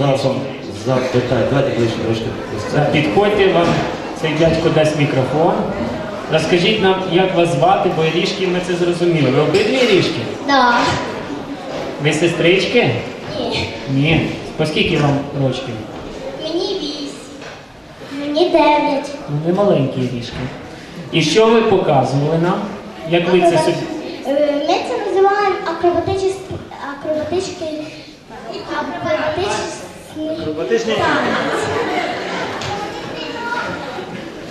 разом запитати. Давайте ближче трошки. Підходьте вам, цей дядько дасть мікрофон. Розкажіть нам, як вас звати, бо ріжки ми це зрозуміли. Ви обидві ріжки? Да. Ви сестрички? Ні. Ні. По скільки вам рочків? Мені вісім. Мені дев'ять. Ну, не маленькі ріжки. І що ви показували нам? Як ви це собі. Е, Ми це називаємо акробатичні акробатичні Акробатичні.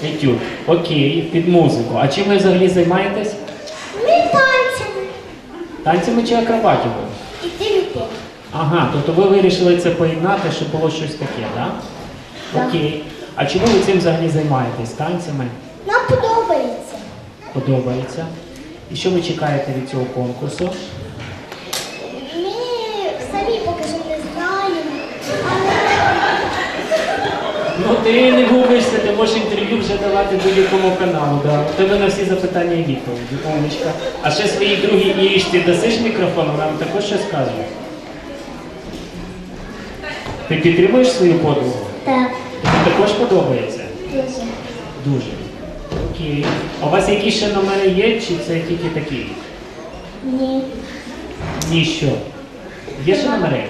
Етюд. Окей, під музику. А чим ви взагалі займаєтесь? Ми танцями. Танцями чи акробатикою? І тим, і тим. Ага, тобто ви вирішили це поєднати, щоб було щось таке, так? Так. Окей. А чому ви цим взагалі займаєтесь? Танцями? Нам подобається. Подобається. І що ви чекаєте від цього конкурсу? Ми самі поки що не знаємо. Але Ну ти не губишся, ти можеш інтерв'ю вже давати будь-якому каналу. Да? У тебе на всі запитання є відповіді, умничка. А ще своїй другій Ірішці дасиш мікрофон, вона вам також щось скаже. Ти підтримуєш свою подругу? так, Тобі також подобається? дуже. Дуже. Окей. А у вас якісь ще номери є, чи це тільки такі? Ні. Ні, що? Є ще номери?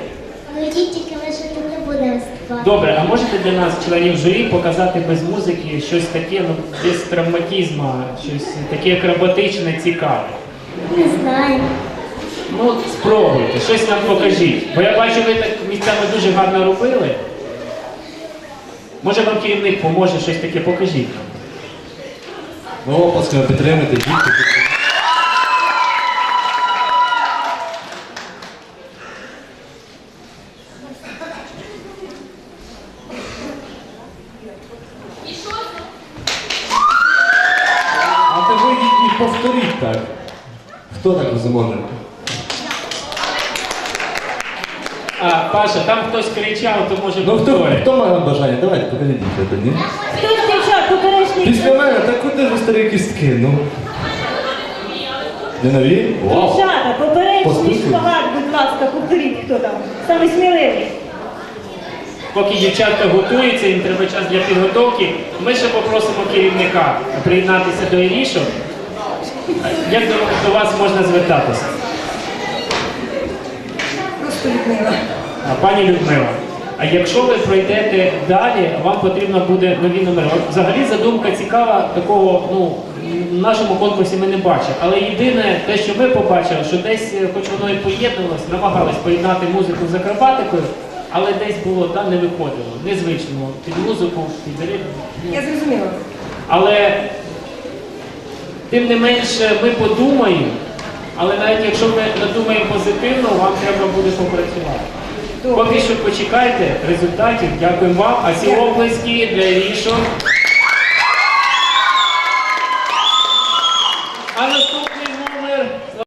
Ну тільки ми ще тут не будемо. Добре, а можете для нас, членів журі, показати без музики щось таке, ну, без травматизму, щось таке акробатичне, цікаве? Не знаю. Ну, спробуйте, щось нам покажіть. Бо я бачу, ви так місцями дуже гарно робили. Може вам керівник поможе щось таке покажіть нам. Ну, оплесками підтримати, дітки то ви і повторіть так. Хто так зможе? А, Паша, там хтось кричав, то може Ну хто, повторити. хто має бажання? Давайте, покажіть тоді. Хтось дівчат поперечний. Після мене, так куди ж ви старі кістки, ну? Не нові? Вау! Дівчата, поперечний Послухайте. шпагат, будь ласка, повторіть, хто там. Саме сміливий. Поки дівчатка готуються, їм треба час для підготовки. Ми ще попросимо керівника приєднатися до Ірішок. Як до, до вас можна звертатися? Просто Людмила. А, Пані Людмила, а якщо ви пройдете далі, вам потрібно буде нові номери. От взагалі задумка цікава, такого ну, в нашому конкурсі ми не бачимо. Але єдине, те, що ми побачили, що десь, е, хоч воно і поєднувалось, намагались поєднати музику з акробатикою, але десь було там не виходило. Незвично під музику, під ритм. ну, Я зрозуміла. Але тим не менше ми подумаємо, але навіть якщо ми надумаємо позитивно, вам треба буде попрацювати. Поки що почекайте результатів. Дякую вам. А ці оплески для рішок.